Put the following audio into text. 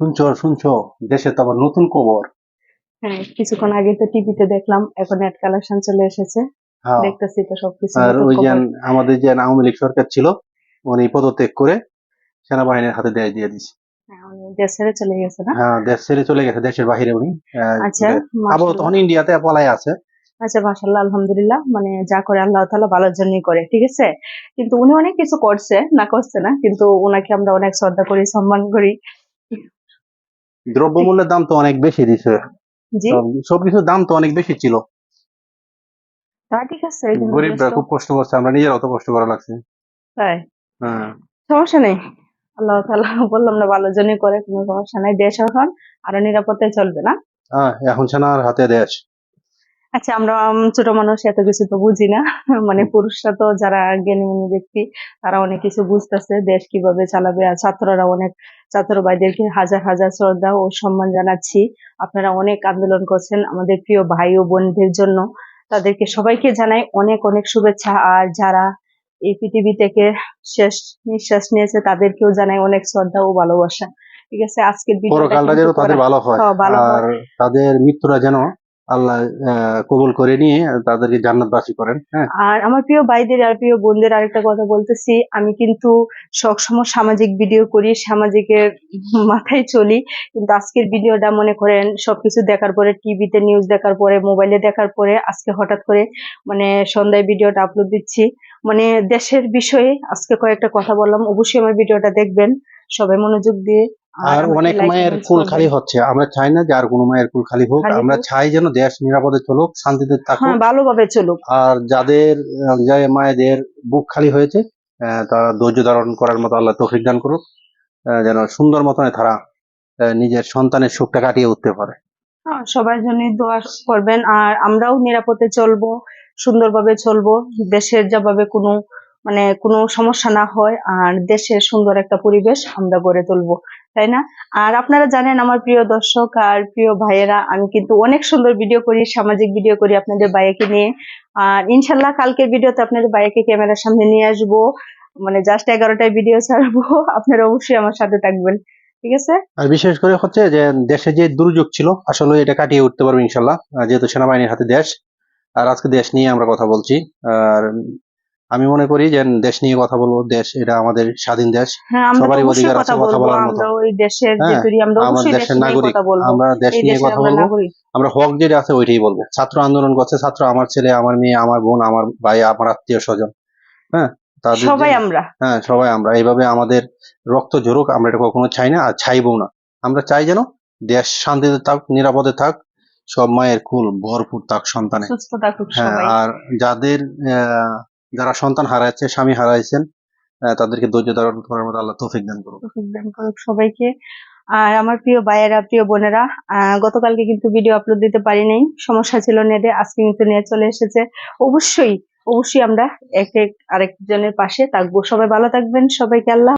শুনছো শুনছো? দেশে তো আবার নতুন খবর। হ্যাঁ কিছুক্ষণ আগে তো টিভিতে দেখলাম এখন নেট কালেকশন চলে এসেছে। হ্যাঁ। দেখতেছি তো সবকিছু আর ওই যে আমাদের যে আওয়ামী লীগ সরকার ছিল উনি পদত্যাগ করে সেনাবাহিনীর হাতে দেয় দিয়ে হ্যাঁ, দেশ ছেড়ে চলে গেছে না? হ্যাঁ দেশ ছেড়ে চলে গেছে দেশের বাহিরে উনি আচ্ছা তখন ইন্ডিয়াতে পলায় আছে। আচ্ছা আলহামদুলিল্লাহ। মানে যা করে আল্লাহ ভালোর জন্যই করে ঠিক আছে? কিন্তু উনি অনেক কিছু করছে না করছে না কিন্তু ওনাকে আমরা অনেক শ্রদ্ধা করি সম্মান করি। দ্রব্যমূল্যের দাম তো অনেক বেশি দিছে। জি। সবকিছুর দাম তো অনেক বেশি ছিল। তা ঠিক আছে গরিবরা খুব কষ্ট করছে আমরা নিজের অত কষ্ট করা লাগছে। তাই? হ্যাঁ। সমস্যা নেই। আল্লাহ তাআলা বললাম না ভালো জন্যই করে কোনো সমস্যা নাই। দেশ এখন আরও নিরাপত্তায় চলবে না। হ্যাঁ, এখন সেনার হাতে দেশ। আচ্ছা আমরা ছোট মানুষ এত কিছু তো বুঝি না। মানে পুরুষরা তো যারা জ্ঞানী ব্যক্তি তারা অনেক কিছু বুঝতেছে দেশ কীভাবে চালাবে। আর ছাত্ররা অনেক ছাত্র ভাইদেরকে হাজার হাজার শ্রদ্ধা ও সম্মান জানাচ্ছি। আপনারা অনেক আন্দোলন করছেন আমাদের প্রিয় ভাই ও বোনদের জন্য। তাদেরকে সবাইকে জানাই অনেক অনেক শুভেচ্ছা। আর যারা এই পৃথিবী থেকে শেষ নিঃশ্বাস নিয়েছে তাদেরকেও জানাই অনেক শ্রদ্ধা ও ভালোবাসা। ঠিক আছে আজকের পরকালটা যেন তাদের ভালো হয়। হ্যাঁ, ভালো হয়। আর তাদের মৃত্যুরা যেন আল্লাহ কবুল করে নিয়ে তাদেরকে জান্নাতবাসী করেন হ্যাঁ। আর আমার প্রিয় ভাইদের আর প্রিয় বোনদের আরেকটা কথা বলতেছি, আমি কিন্তু সবসময় সামাজিক ভিডিও করি, সামাজিকের মাথায় চলি, কিন্তু আজকের ভিডিওটা মনে করেন সবকিছু দেখার পরে, টিভিতে নিউজ দেখার পরে মোবাইলে দেখার পরে, আজকে হঠাৎ করে মানে সন্ধ্যায় ভিডিওটা আপলোড দিচ্ছি। মানে দেশের বিষয়ে আজকে কয়েকটা কথা বললাম, অবশ্যই আমার ভিডিওটা দেখবেন, সবাই মনোযোগ দিয়ে আর অনেক মায়ের কুল খালি হচ্ছে। আমরা চাই না যে আর কোনো মায়ের কুল খালি হোক। আমরা চাই যেন দেশ নিরাপদে চলুক শান্তিতে থাকুক। হ্যাঁ ভালোভাবে চলুক। আর যাদের যে মায়েদের বুক খালি হয়েছে তারা ধৈর্য ধারণ করার মতো আল্লাহ তৌফিক দান করুক যেন সুন্দর মতনে তারা নিজের সন্তানের সুখটা কাটিয়ে উঠতে পারে। হ্যাঁ, সবার জন্য দোয়া করবেন। আর আমরাও নিরাপদে চলবো সুন্দরভাবে চলবো। দেশের যেভাবে কোনো মানে কোনো সমস্যা না হয়, আর দেশের সুন্দর একটা পরিবেশ আমরা গড়ে তুলবো, তাই না? আর আপনারা জানেন আমার প্রিয় দর্শক আর প্রিয় ভাইয়েরা, আমি কিন্তু অনেক সুন্দর ভিডিও করি, সামাজিক ভিডিও করি আপনাদের বাইকে নিয়ে। আর ইনশাল্লাহ কালকের ভিডিওতে আপনাদের বাইকে ক্যামেরার সামনে নিয়ে আসব। মানে জাস্ট এগারোটায় ভিডিও ছাড়বো, আপনারা অবশ্যই আমার সাথে থাকবেন, ঠিক আছে? আর বিশেষ করে হচ্ছে যে দেশে যে দুর্যোগ ছিল, আসলে এটা কাটিয়ে উঠতে পারব ইনশাল্লাহ যেহেতু সেনাবাহিনীর হাতে দেশ, আর আজকে দেশ নিয়ে আমরা কথা বলছি, আর আমি মনে করি যে দেশ নিয়ে কথা বলব দেশ এটা আমাদের স্বাধীন দেশ। হ্যাঁ সবারই অধিকার আছে কথা বলার মতো। আমরা দেশের হ্যাঁ, আমরা আমার অবশ্যই দেশ নিয়ে নাগরিক আমরা দেশ নিয়ে কথা বলব। আমরা হক যেটা আছে ওইটাই বলব। ছাত্র আন্দোলন করছে ছাত্র আমার ছেলে আমার মেয়ে আমার বোন আমার ভাই আমার আত্মীয় স্বজন। হ্যাঁ সবাই আমরা। হ্যাঁ সবাই আমরা। এইভাবে আমাদের রক্ত ঝরুক আমরা এটা কখনো চাই না আর চাইব না। আমরা চাই যেন দেশ শান্তিতে থাক নিরাপদে থাক সব মায়ের কুল ভরপুর থাক সন্তানে হ্যাঁ আর যাদের আহ, যারা সন্তান হারাচ্ছে স্বামী হারাইছেন তাদেরকে ধৈর্য ধারণ করার মতো আল্লাহ তৌফিক দান করুন তৌফিক দান করুক সবাইকে। আর আমার প্রিয় ভাইয়েরা, প্রিয় বোনেরা গতকালকে কিন্তু ভিডিও আপলোড দিতে পারি নাই সমস্যা ছিল নেটে, আজকে কিন্তু নিয়ে চলে এসেছে। অবশ্যই অবশ্যই আমরা এক এক আরেকজনের পাশে থাকব। সবাই ভালো থাকবেন। সবাইকে আল্লাহ